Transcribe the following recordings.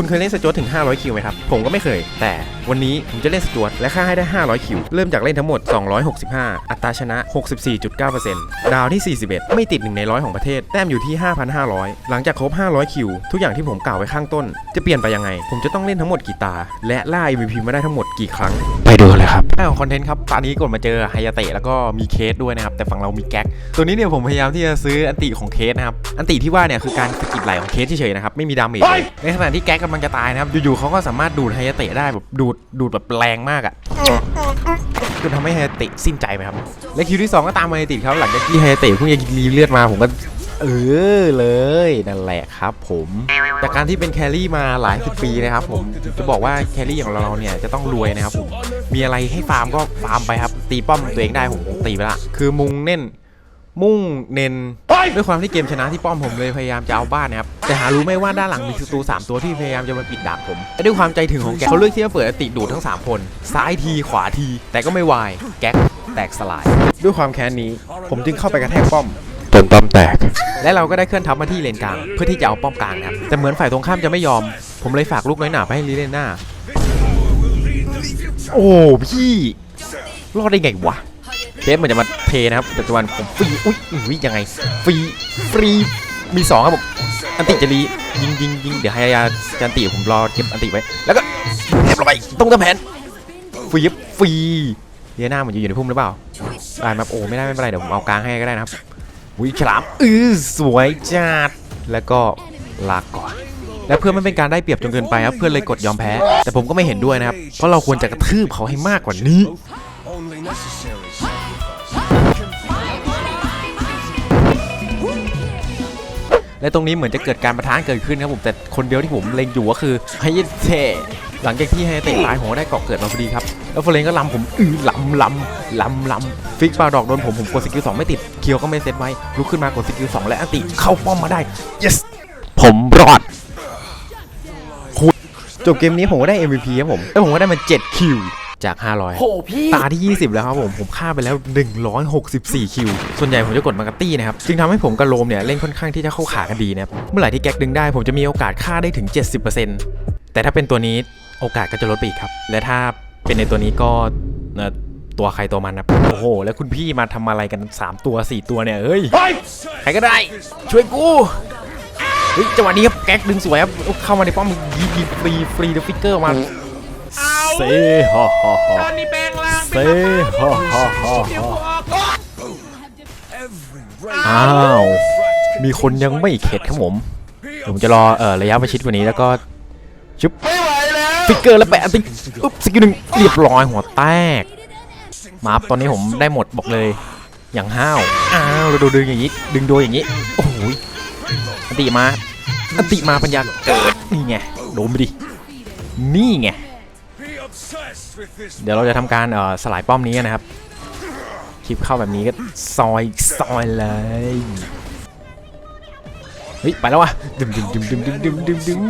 คุณเคยเล่นสจวตถึง 500 คิวไหมครับ ผมก็ไม่เคย แต่วันนี้ผมจะเล่นสจวตและค่าให้ได้ 500 คิว เริ่มจากเล่นทั้งหมด 265 อัตราชนะ 64.9%ดาวที่ 41 ไม่ติด 1 ในร้อยของประเทศ แต้มอยู่ที่ 5,500 หลังจากครบ 500 คิว ทุกอย่างที่ผมกล่าวไว้ข้างต้น จะเปลี่ยนไปยังไง ผมจะต้องเล่นทั้งหมดกี่ตา และล่า MVP มาได้ทั้งหมดกี่ครั้ง ไปดูเลยครับได้ของคอนเทนต์ครับตอนนี้กดมาเจอไฮยาเตะแล้วก็มีเคสด้วยนะครับแต่ฝั่งเรามีแก๊กตัวนี้เนี่ยผมพยายามที่จะซื้ออันติของเคสนะครับอันติที่ว่าเนี่ยคือการสกิดไหลของเคสเฉยๆนะครับไม่มีดาเมจเลยในขณะที่แก๊กกำลังจะตายนะครับ อยู่ๆเขาก็สามารถดูดไฮยาเตะได้แบบดูดดูดแบบแรงมากอะจนทำให้ไฮยาเตะสิ้นใจไปครับ และคิวที่สองก็ตามมาเติดครับหลังจากที่ไฮยาเตะเพิ่งจะรีเลือดมาผมก็เออเลยนั่นแหละครับผมจากการที่เป็นแครี่มาหลายสิบปีนะครับผมจะบอกว่าแครี่อย่างเราเนี่ยจะต้องรวยนะครับผมมีอะไรให้ฟาร์มก็ฟาร์มไปครับตีป้อมตัวเองได้ผมผมตีไปละคือมุงเน้น มุ่งเน้นด้วยความที่เกมชนะที่ป้อมผมเลยพยายามจะเอาบ้านนะครับแต่หารู้ไหมว่าด้านหลังมีศัตรูสามตัวที่พยายามจะมาปิดดักผมและด้วยความใจถึงของแกเขาเลือกที่จะเปิดอติดูดทั้งสามคน ซ้ายทีขวาที แต่ก็ไม่วายแก๊กแตกสลาย ด้วยความแค้นนี้ ผมจึงเข้าไปกระแทกป้อมจนป้อมแตก และเราก็ได้เคลื่อนทัพมาที่เลนกลาง เพื่อที่จะเอาป้อมกลางนะครับแต่เหมือนฝ่ายตรงข้ามจะไม่ยอม ผมเลยฝากลูกน้อยหนาไปให้ลีเลน่าโอ้พี่รอดได้ไงวะเคสมันจะมา เทนะครับแต่ตัวนผมฟรีอุ้ยอุ้ยยังไงฟรีฟรีมีสองครับผมอันติจะรียิงยิงยิงเดี๋ยวให้ยาจันติผมรอเก็บอันติไว้แล้วก็เรียบร้อยตรงตะแผนฟรีฟรีเลียน่ามันอยู่ในพุ่มหรือเปล่าได้ไหมโอ้ไม่ได้ไม่เป็นไรเดี๋ยวผมเอากลางให้ก็ได้นะครับวิฉลามอือสวยจัดแล้วก็ลากก่อนและเพื่อไม่เป็นการได้เปรียบจนเกินไปครับเพื่อนเลยกดยอมแพ้ แต่ผมก็ไม่เห็นด้วยนะครับ เพราะเราควรจะกระทืบเขาให้มากกว่านี้ และตรงนี้เหมือนจะเกิดการประทะเกิดขึ้นครับผมแต่คนเดียวที่ผมเล็งอยู่ก็คือไฮเยเทหลังจากที่ไฮเยเตะตายผมก็ได้เกาะเกิดมาพอดีครับแล้วเฟรนก็ลำผมอือลำลำลำลำฟิกปาดอกโดนผมผมกดสกิลสองไม่ติดเคียวก็ไม่เซตไว้ลุกขึ้นมากดสกิลสองและอันติเข้าป้อมมาได้ yes ผมรอดจบเกมนี้ผมก็ได้ MVP ครับผมแล้วผมก็ได้มา7คิว จาก 500 โหพี่ ตาที่ 20 แล้วครับผมผมฆ่าไปแล้ว 164 คิว ส่วนใหญ่ผมจะกดมากระตี้นะครับ จึงทำให้ผมกับโรมเนี่ยเล่นค่อนข้างที่จะเข้าขากันดีนะครับ เมื่อไหร่ที่แก๊กดึงได้ผมจะมีโอกาสฆ่าได้ถึง 70%แต่ถ้าเป็นตัวนี้โอกาสก็จะลดไปอีกครับ และถ้าเป็นในตัวนี้ก็เอ่อตัวใครตัวมันนะโอ้โห แล้วคุณพี่มาทำอะไรกัน 3 ตัว 4 ตัวเนี่ยเฮ้ย ใครก็ได้ ช่วยกู เฮ้ยจังหวะนี้ครับแก๊กดึงสวยครับเข้ามาในป้อมยิงยิงฟรีฟรีเดฟิกเกอร์มา เซ่ฮ่าฮ่าฮ่าตอนนี้แปลงร่างเซ่ฮ่าฮ่าฮ่าเดี๋ยวฮ่ากูออก Every ray อ้าว มีคนยังไม่เข็ดครับผมผมจะรอเอ่อระยะประชิดกว่านี้แล้วก็ชุบไม่ไหวแล้วฟิกเกอร์แล้วแปะติ๊กอุ๊บสกิลหนึ่งเรียบร้อยหัวแตกมาร์ฟตอนนี้ผมได้หมดบอกเลย อย่างห้าวอ้าวเราดูดึงอย่างนี้ดึงโดยอย่างนี้โอ้โหยอันติมาอันติมาปัญญาเกิดนี่ไงโดนไปดินี่ไง เดี๋ยวเราจะทำการสลายป้อมนี้นะครับ คลิปเข้าแบบนี้ก็ซอยซอยเลยเฮ้ยไปแล้ววะดึมดึมดึมดึมดึมดึมดึมดึม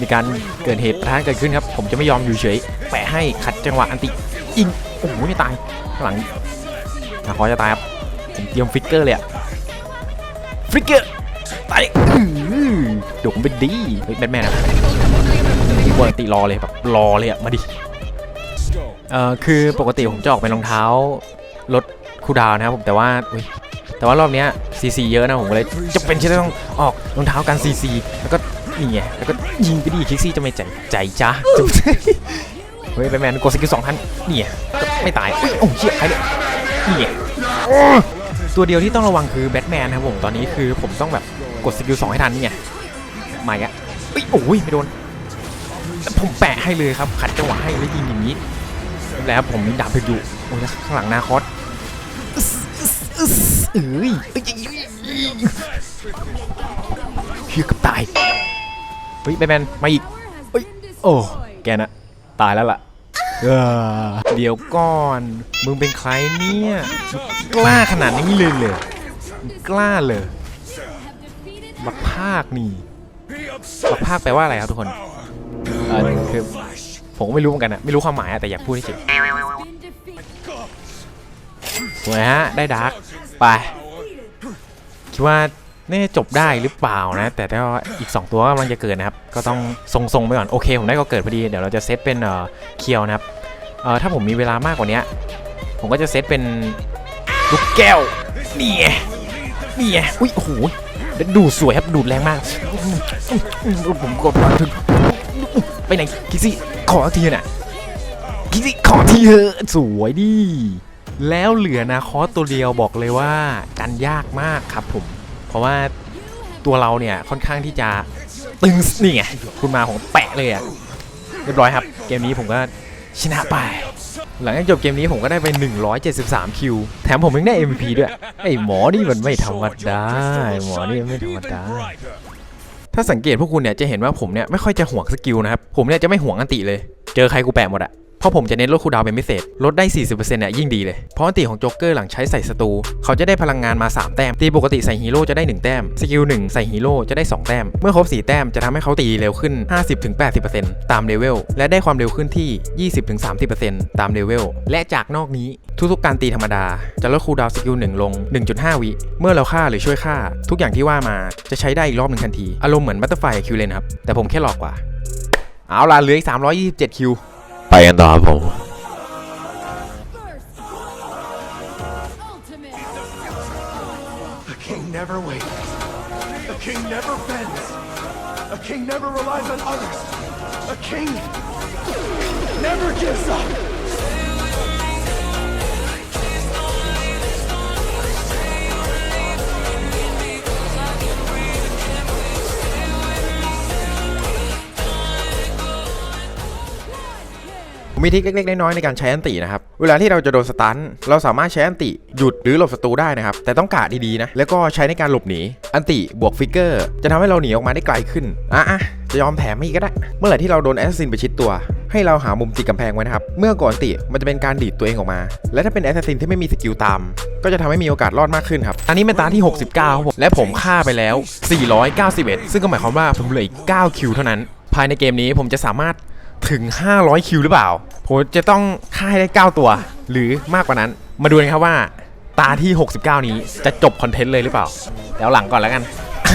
มีการเกิดเหตุประทะเกิดขึ้นครับ ผมจะไม่ยอมอยู่เฉย แปะให้ขัดจังหวะอันติอิงโอ้โหไม่ตายข้างหลังนาคอจะตายครับผมเตรียมฟิกเกอร์เลยอะฟิกเกอร์ตายโดดผมเป็นดีเฮ้ยแบทแมนครับผมกดอันติรอเลยแบบรอเลยอะมาดิ เอ่อคือปกติผมจะออกเป็นรองเท้าลดคูดาวนะครับผมแต่ว่าอุ๊ยแต่ว่ารอบเนี้ยซีซีเยอะนะผมก็เลยจะเป็นที่ต้องออกรองเท้ากันซีซีแล้วก็นี่ไงแล้วก็ยิงไปดิคิกซี่จะไม่ใจใจจ้าเฮ้ยแบทแมนกดสกิลสองทันนี่ไงก็ไม่ตายอุ๊ยโอ้เชี่ยใครเนี่ยนี่ไงตัวเดียวที่ต้องระวังคือแบทแมนนะครับผมตอนนี้คือผมต้องแบบกดสกิลสองให้ทันนี่ไงมาอีกอะเอ้ยโอ้ยไม่โดนแล้วผมแปะให้เลยครับขัดจังหวะให้แล้วยิงอย่างนี้ แล้วผมมีดาบเพชรอยู่โอ้ยข้างหลังนาคอสเอ้ยเอ้ยเอ้ยเอ้ยเฮียกับตายเฮ้ยแบทแมนมาอีกเฮ้ยโอ้แกน่ะตายแล้วล่ะเดี๋ยวก่อน มึงเป็นใครเนี่ย กล้าขนาดนี้เลยเลยกล้าเลยบักภาคนี่บักภาคแปลว่าอะไรครับทุกคนเออคือ ผมก็ไม่รู้เหมือนกันอะไม่รู้ความหมายอะแต่อยากพูดเฉยสวยฮะ ได้ดาร์กไป คิดว่านี่จบได้หรือเปล่านะ แต่ถ้าอีก 2 ตัวกำลังจะเกิดนะครับ ก็ต้องทรงๆไปก่อน โอเค ผมได้ก็เกิดพอดี เดี๋ยวเราจะเซตเป็นเอ่อเคียวนะครับเอ่อถ้าผมมีเวลามากกว่านี้ผมก็จะเซตเป็นลูกแก้วนี่ไงนี่ไงอุ้ยโอ้โหดูสวยครับดูดแรงมากผมกดมาถึง ไปไหนคิกซี่ขอทีน่ะคิกซี่ขอทีเถอะสวยดิแล้วเหลือนาคอสตัวเดียวบอกเลยว่ากันยากมากครับผม เพราะว่าตัวเราเนี่ยค่อนข้างที่จะตึงนี่ไงคุณมาของแปะเลยอะเรียบร้อยครับ เกมนี้ผมก็ชนะไป หลังจากจบเกมนี้ผมก็ได้ไป 173 คิว แถมผมยังได้ MVP ด้วย ไอ้หมอนี่มันไม่ธรรมดาหมอนี่ไม่ธรรมดา ถ้าสังเกตพวกคุณเนี่ยจะเห็นว่าผมเนี่ยไม่ค่อยจะห่วงสกิลนะครับ ผมเนี่ยจะไม่ห่วงอันติเลย เจอใครกูแปะหมดอะ เพราะผมจะเน้นลดคูดาวเป็นพิเศษ ลดได้ 40%เนี่ยยิ่งดีเลย เพราะอันติของโจ๊กเกอร์หลังใช้ใส่ศัตรูเขาจะได้พลังงานมา 3 แต้ม ตีปกติใส่ฮีโร่จะได้ 1 แต้ม สกิล 1 ใส่ฮีโร่จะได้ 2 แต้ม เมื่อครบ 4 แต้มจะทำให้เขาตีเร็วขึ้น 50-80%ตามเลเวล และได้ความเร็วขึ้นที่ 20-30%ตามเลเวล และจากนอกนี้ทุกๆการตีธรรมดา จะลดคูดาวสกิล1ลง 1.5 วิ เมื่อเราฆ่าหรือช่วยฆ่า ทุกอย่างที่ว่ามาจะใช้ได้อีกรอบหนึ่งทันที อารมณ์เหมือนบัตเตอร์ไฟคิวเลนครับแต่ผมแค่หลอกกว่า เอาล่ะเหลืออีก327คิว end the album. A king never waits. A king never bends. A king never relies on others. A king never gives up. มมีทิคเล็กๆน้อยๆในการใช้อันตินะครับ เวลาที่เราจะโดนสตันเราสามารถใช้อันติหยุดหรือหลบศัตรูได้นะครับ แต่ต้องกะดีๆนะ แล้วก็ใช้ในการหลบหนี อันติบวกฟิกเกอร์ จะทำให้เราหนีออกมาได้ไกลขึ้น อะจะยอมแถมไม่ก็ได้ เมื่อไหร่ที่เราโดนแอสซินไปชิดตัว ให้เราหามุมติดกำแพงไว้นะครับ เมื่อก่อนติมันจะเป็นการดีดตัวเองออกมา และถ้าเป็นแอสซินที่ไม่มีสกิลตาม ก็จะทำให้มีโอกาสรอดมากขึ้นครับ อันนี้เป็นตาที่ 69ครับผม และผมฆ่าไปแล้ว 491 ซึ่งก็หมายความว่าผมเหลืออีก9คิวเท่านั้น ภายในเกมนี้ผมจะสามารถ ถึง 500 คิวหรือเปล่า ผมจะต้องฆ่าให้ได้ 9 ตัว หรือมากกว่านั้น มาดูกันครับว่าตาที่ 69 นี้จะจบคอนเทนต์เลยหรือเปล่า แล้วหลังก่อนแล้วกัน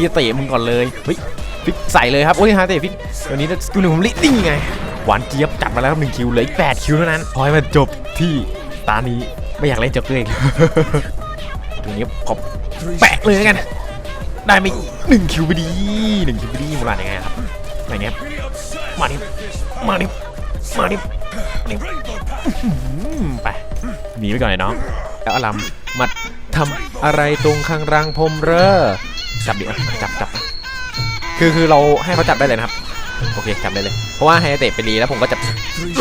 อย่าเตะมึงก่อนเลยเฮ้ยฟิกใส่เลยครับ โอ้ยฮาเตะฟิกตัวนี้สกิลหนึ่งผมลินี่ไง หวานเจี๊ยบจัดมาแล้วครับหนึ่งคิวเหลืออีก8คิวเท่านั้นพอให้มันจบที่ตานี้ไม่อยากเล่นจ็อกเกอร์อีกตัวนี้ขอแปะเลยแล้วกัน ได้ไหมหนึ่งคิวไปดีหนึ่งคิวไปดีมันมายังไงครับ อะไรเงี้ย Be obsessed Money. with this มาดิมาดิไปหนีไปก่อนเลยน้องแล้วอลัมมาทำอะไรตรงข้างรังพรมเรอจับดิจับจับคือคือเราให้เขาจับได้เลยนะครับโอเคจับได้เลย เพราะว่าไฮเตะไปรีแล้วผมก็จะ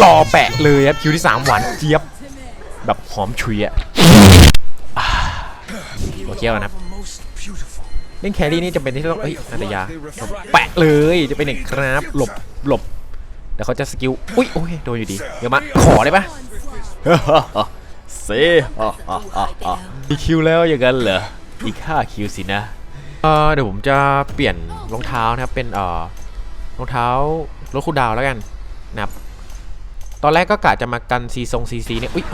รอแปะเลยครับคิวที่ 3 หวานเจี๊ยบ แบบหอมฉุยอะโอเคแล้วนะครับ เล่นแครี่นี่จะเป็นที่ต้องเอ้ยนาตยาแปะเลยจะเป็นหนึ่งครับ หลบหลบเดี๋ยวเขาจะสกิลอุ้ยโอ้ยโดนอยู่ดีเดี๋ยวมาขอได้ปะเซ่อีกคิวแล้วอย่างนั้นเหรออีกห้าคิวสินะเออเดี๋ยวผมจะเปลี่ยนรองเท้านะครับเป็นเอ่อรองเท้ารถคูลดาวน์แล้วกันนะครับตอนแรกก็กะจะมากันซีทรงซีซีเนี่ยอุ้ย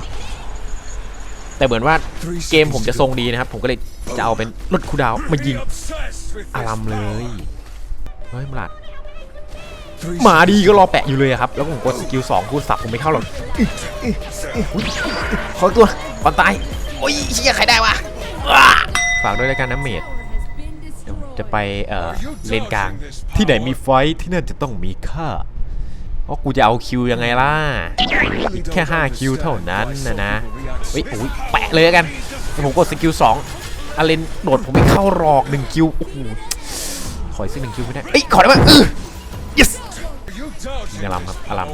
แต่เหมือนว่าเกมผมจะทรงดีนะครับ ผมก็เลยจะเอาเป็นรถคูดาวมายิงอารัมเลย เฮ้ยมลาดหมาดีก็รอแปะอยู่เลยครับ แล้วผมกดสกิลสองคูณสับผมไม่เข้าหรอกขอตัวก่อนตาย โอ้ยเชี่ยใครได้วะ ฝากด้วยรายการน้ำเมดจะไปเอ่อเลนกลาง ที่ไหนมีไฟที่นั่นจะต้องมีค่าเพราะกูจะเอาคิวยังไงล่ะ แค่ 5 คิวเท่านั้นนะนะ เฮ้ยโอ้ยแปะเลยแล้วกันผมกดสกิล2อาเลนโดดผมไม่เข้ารอก1คิวโอ้โหขออีกสักหนึ่งคิวไม่ได้เอ้ยขอได้ปะเออ yes ยิงอลัมครับอลัม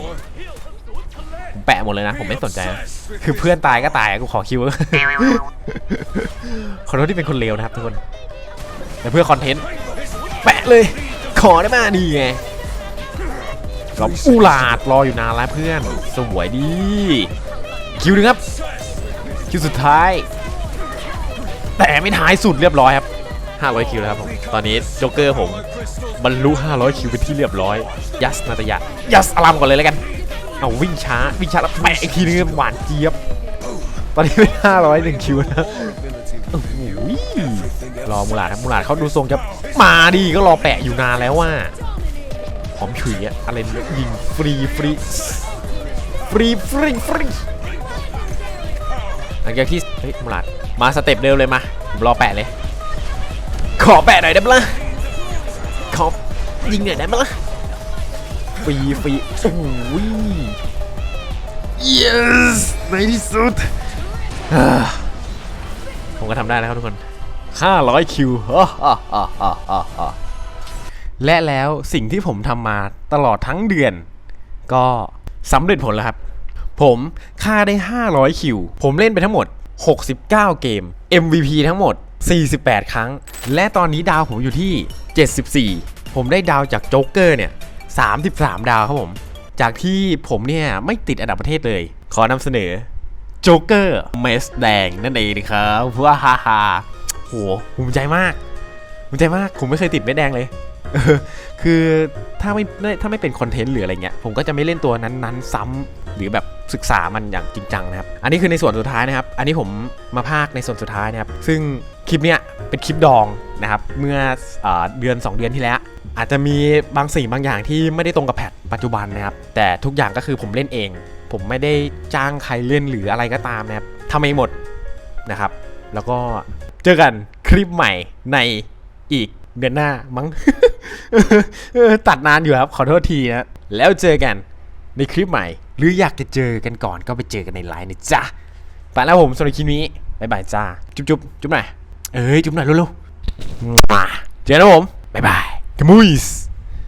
ผมแปะหมดเลยนะ ผมไม่สนใจนะคือเพื่อนตายก็ตายกูขอคิวขอโทษที่เป็นคนเลวนะครับทุกคนแต่เพื่อคอนเทนต์แปะเลย ขอได้มาดีไงเราอูหลาดรออยู่นานแล้วเพื่อน สวยดี คิวหนึ่งครับ คิวสุดท้าย แต่ไม่ท้ายสุดเรียบร้อยครับ 500 คิวแล้วครับผม ตอนนี้โจ๊กเกอร์ผมบรรลุ 500 คิวเป็นที่เรียบร้อย ยัสนาตยะ ยัสอลัมก่อนเลยแล้วกัน เอาวิ่งช้า วิ่งช้าแล้วแปะอีกทีนึงหวานเจี๊ยบ ตอนนี้เป็น500หนึ่งคิวนะ Ability โอ้โห everything รอมูหลาดครับมูหลาดเขาดูทรงจะมาดีก็รอแปะอยู่นานแล้วว่าหอมฉุยอะอะไรเนี่ยยิงฟรีฟรีฟรีฟรีฟรี หลังจากที่เฮ้ยมูหลาดมาสเต็ปเร็วเลยมาผมรอแปะเลย ขอแปะหน่อยได้ไหมล่ะขอยิงหน่อยได้ไหมล่ะฟรีฟรีโอ้ย yes ในที่สุดอ่าผมก็ทำได้นะครับทุกคน500คิวและแล้วสิ่งที่ผมทำมาตลอดทั้งเดือน ก็สำเร็จผลแล้วครับ ผมฆ่าได้ 500 คิว ผมเล่นไปทั้งหมด 69 เกม MVP ทั้งหมด 48 ครั้ง และตอนนี้ดาวผมอยู่ที่ 74 ผมได้ดาวจากโจ๊กเกอร์เนี่ย 33 ดาวครับผม จากที่ผมเนี่ยไม่ติดอันดับประเทศเลย ขอนำเสนอโจ๊กเกอร์เมสแดงนั่นเองนะครับว้าฮ่าฮ่าโหภูมิใจมากภูมิใจมาก ผมไม่เคยติดเม็ดแดงเลยคือถ้าไม่ถ้าไม่เป็นคอนเทนต์หรืออะไรเงี้ย ผมก็จะไม่เล่นตัวนั้นๆ ซ้ำหรือแบบ ศึกษามันอย่างจริงจังนะครับ อันนี้คือในส่วนสุดท้ายนะครับ อันนี้ผมมาภาคในส่วนสุดท้ายนะครับ ซึ่งคลิปเนี้ยเป็นคลิปดองนะครับ เมื่อเอเดือน 2 เดือนที่แล้ว อาจจะมีบางสิ่งบางอย่างที่ไม่ได้ตรงกับแพทปัจจุบันนะครับ แต่ทุกอย่างก็คือผมเล่นเอง ผมไม่ได้จ้างใครเล่นหรืออะไรก็ตามนะครับทำเองหมดนะครับ แล้วก็เจอกันคลิปใหม่ในอีกเดือนหน้ามั้งตัดนานอยู่ครับ ขอโทษทีนะแล้วเจอกันในคลิปใหม่ หรืออยากจะเจอกันก่อนก็ไปเจอกันในไลน์นะจ๊ะไปแล้วผมสำหรับคลิปนี้บ๊ายบายจ้า จุ๊บจุ๊บจุ๊บหน่อยเอ้ยจุ๊บหน่อยเร็วๆเจอกันนะผมบ๊ายบายกมุยส์